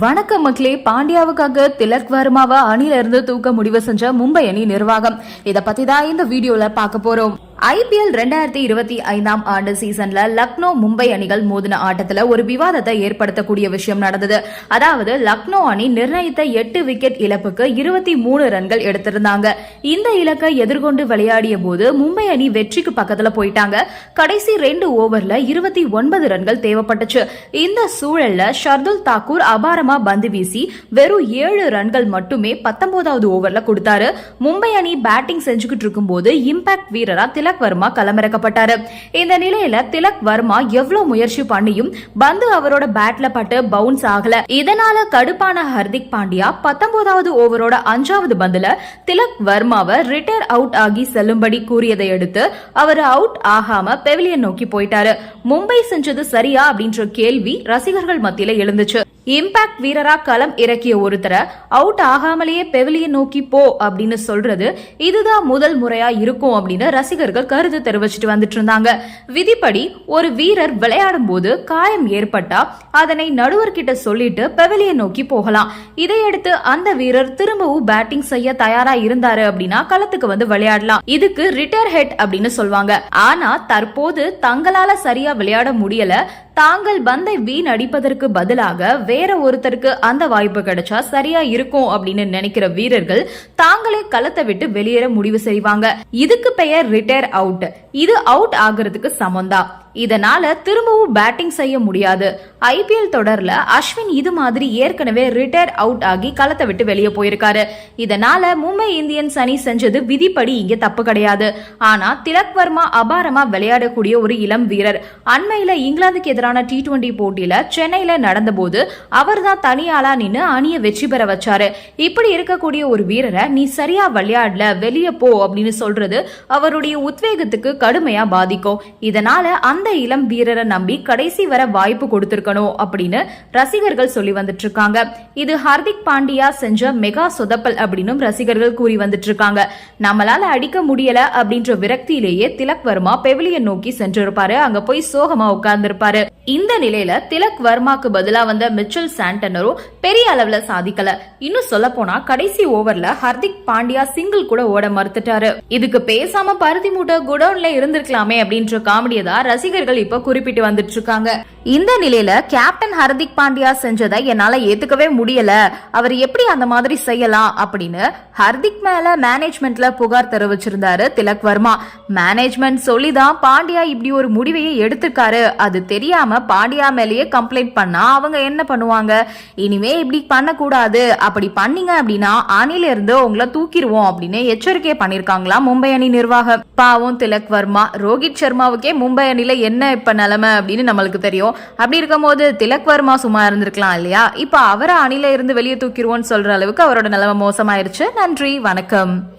வணக்கம் மக்களே. பாண்டியாவுக்காக திலக் வர்மாவை அணில இருந்து தூக்க முடிவு செஞ்ச மும்பை அணி நிர்வாகம். இத பத்தி தான் இந்த வீடியோல பார்க்க போறோம். ஐபிஎல் ரெண்டாயிரத்தி இருபத்தி ஐந்தாம் ஆண்டு சீசன்ல லக்னோ மும்பை அணிகள் மோதின ஆட்டத்துல ஒரு விவாதத்தை ஏற்படுத்தக்கூடிய விஷயம் நடந்தது. அதாவது லக்னோ அணி நிர்ணயித்த எட்டு விக்கெட் இழப்புக்கு இருபத்தி மூணு ரன்கள் எடுத்திருந்தாங்க. இந்த இலக்கை எதிர்கொண்டு விளையாடிய போது மும்பை அணி வெற்றிக்கு பக்கத்துல போயிட்டாங்க. கடைசி ரெண்டு ஓவர்ல இருபத்தி ஒன்பது ரன்கள் தேவைப்பட்டுச்சு. இந்த சூழல்ல ஷர்துல் தாக்கூர் அபாரமா பந்து வீசி வெறும் ஏழு ரன்கள் மட்டுமே பத்தொன்பதாவது ஓவர்ல கொடுத்தாரு. மும்பை அணி பேட்டிங் செஞ்சுக்கிட்டு இருக்கும்போது இம்பாக்ட் வீரரா திலக் திலக் வர்மா களமிறக்கப்பட்டாரு. இந்த நிலையில திலக் வர்மா எவ்வளவு முயற்சி பண்ணியும் பந்து அவரோட பேட்ல பட்டு பவுன்ஸ் ஆகல. இதனால கடுப்பான ஹர்திக் பாண்டியா பத்தொன்பதாவது ஓவரோட அஞ்சாவது பந்துல திலக் வர்மாவை ரிட்டையர் அவுட் ஆகி செல்லும்படி கூறியதை அடுத்து அவர் அவுட் ஆகாம பெவிலியன் நோக்கி போயிட்டாரு. மும்பை செஞ்சது சரியா அப்படின்ற கேள்வி ரசிகர்கள் மத்தியில எழுந்துச்சு. இம்பாக்ட் வீரரா களம் இறக்கிய ஒருத்தரை அவுட் ஆகாமலேயே பெவிலியன் நோக்கி போ அப்படின்னு சொல்றது இதுதான் முதல் முறையா இருக்கும் அப்படின்னு ரசிகர்கள் கருத்து தெரிவிச்சுட்டு வந்துட்டு இருந்தாங்க. விதிப்படி ஒரு வீரர் விளையாடும் போது காயம் ஏற்பட்டா அதனை நடுவர்கிட்ட சொல்லிட்டு பெவிலியன் நோக்கி போகலாம். இதையடுத்து அந்த வீரர் திரும்பவும் பேட்டிங் செய்ய தயாரா இருந்தாரு அப்படின்னா களத்துக்கு வந்து விளையாடலாம். இதுக்கு ரிட்டையர் ஹெட் அப்படின்னு சொல்லுவாங்க. ஆனா தற்போது தங்களால சரியா விளையாட முடியல. தாங்கள் பந்தை வீண் அடிப்பதற்கு பதிலாக வேற ஒருத்தருக்கு அந்த வாய்ப்பு கிடைச்சா சரியா இருக்கும் அப்படின்னு நினைக்கிற வீரர்கள் தாங்களே களத்தை விட்டு வெளியேற முடிவு செய்வாங்க. இதுக்கு பெயர் ரிட்டையர் அவுட் இது அவுட் ஆகுறதுக்கு சமந்தா. இதனால திரும்பவும் பேட்டிங் செய்ய முடியாது. ஐபிஎல் தொடர்ல அஸ்வின் இது மாதிரி ஏற்கனவே ரிட்டையர் அவுட் ஆகி களத்தை விட்டு வெளியே போயிருக்காரு. இதனால மும்பை இந்தியன்ஸ் அணி செஞ்சது விதிப்படி இங்க தப்பு கிடையாது. ஆனா திலக் வர்மா அபாரமா விளையாடக்கூடிய ஒரு இளம் வீரர். அண்மையில இங்கிலாந்துக்கு எதிரான டி டுவெண்டி போட்டியில சென்னையில நடந்தபோது அவர் தான் தனியாளா நின்று அணியை வெற்றி பெற வச்சாரு. இப்படி இருக்கக்கூடிய ஒரு வீரரை நீ சரியா விளையாடல வெளியே போ அப்படின்னு சொல்றது அவருடைய உத்வேகத்துக்கு கடுமையா பாதிக்கும். இதனால அந்த இளம் வீரரை நம்பி கடைசி வர வாய்ப்பு கொடுத்திருக்கணும் அப்படின்னு ரசிகர்கள் சொல்லி வந்துட்டு இருக்காங்க இது ஹார்திக் பாண்டியா செஞ்ச மெகா சொதப்பல் அப்படின்னு ரசிகர்கள் கூறி வந்துட்டு இருக்காங்க நம்மளால அடிக்க முடியல அப்படின்ற விரக்தியிலேயே திலக் வர்மா பெவிலியன் நோக்கி சென்றிருப்பாரு. அங்க போய் சோகமா உட்கார்ந்திருப்பாரு. இந்த நிலையில திலக் வர்மாக்கு பதிலா வந்த மிச்சல் சாண்டனரும் பெரிய அளவுல சாதிக்கல. இன்னும் சொல்ல போனா கடைசி ஓவர்ல ஹர்திக் பாண்டியா சிங்கிள் கூட ஓட மறுத்துட்டாரு. இதுக்கு பேசாம பருத்தி மூட்டை குடவுன்ல இருந்திருக்கலாமே அப்படின்ற காமெடியை தான் ரசிகர்கள் இப்ப குறிப்பிட்டு வந்துட்டு இருக்காங்க. இந்த நிலையில கேப்டன் ஹர்திக் பாண்டியா செஞ்சதை என்னால ஏத்துக்கவே முடியல. அவர் எப்படி அந்த மாதிரி செய்யலாம் அப்படின்னு ஹர்திக் மேல மேனேஜ்மெண்ட்ல புகார் தெரிவிச்சிருந்தாரு திலக் வர்மா. மேனேஜ்மெண்ட் சொல்லிதான் பாண்டியா இப்படி ஒரு முடிவையே எடுத்திருக்காரு. அது தெரியாம பாண்டியா மேலேயே கம்ப்ளைண்ட் பண்ணா அவங்க என்ன பண்ணுவாங்க? இனிமே இப்படி பண்ணக்கூடாது. அப்படி பண்ணீங்க அப்படின்னா அணில இருந்து உங்களை தூக்கிடுவோம் அப்படின்னு எச்சரிக்கை பண்ணிருக்காங்களா மும்பை அணி நிர்வாகம். பாவம் திலக் வர்மா. ரோஹித் சர்மாவுக்கே மும்பை அணில என்ன இப்ப நிலைமை அப்படின்னு நம்மளுக்கு தெரியும். அப்படி இருக்கும்போது திலக் வர்மா சும்மா இருந்திருக்கலாம் இல்லையா? இப்ப அவரை அணில இருந்து வெளியே தூக்கிடுவோம்னு சொல்ற அளவுக்கு அவரோட நிலைமை மோசமாயிருச்சு. நன்றி வணக்கம்.